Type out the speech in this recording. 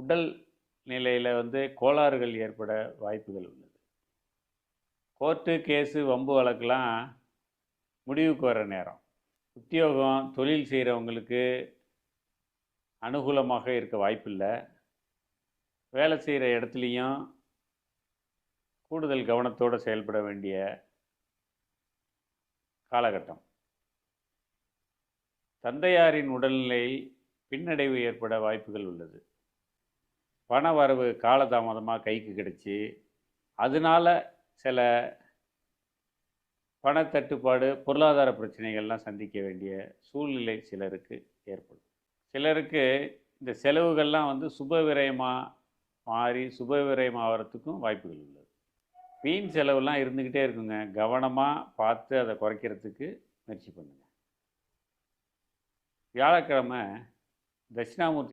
உடல் நிலையில் வந்து கோளாறுகள் ஏற்பட வாய்ப்புகள் உள்ளது. கோர்ட்டு கேஸு வம்பு வழக்கெலாம் முடிவுக்கு வர நேரம். உத்தியோகம் தொழில் செய்கிறவங்களுக்கு அனுகூலமாக இருக்க வாய்ப்பில்லை. வேலை செய்கிற இடத்துலையும் கூடுதல் கவனத்தோடு செயல்பட வேண்டிய காலகட்டம். தந்தையாரின் உடல்நிலையில் பின்னடைவு ஏற்பட வாய்ப்புகள் உள்ளது. பண வரவு காலதாமதமாக கைக்கு கிடச்சி அதனால் சில பணத்தட்டுப்பாடு பொருளாதார பிரச்சனைகள்லாம் சந்திக்க வேண்டிய சூழ்நிலை சிலருக்கு ஏற்படும். சிலருக்கு இந்த செலவுகள்லாம் வந்து சுப விரயமாக மாறி சுப விரயமாகறதுக்கும் வாய்ப்புகள் உள்ளது. வீண் செலவுலாம் இருந்துக்கிட்டே இருக்குங்க. கவனமாக பார்த்து அதை குறைக்கிறதுக்கு முயற்சி பண்ணுங்கள் வியாழக்கிழமை தட்சிணாமூர்த்தி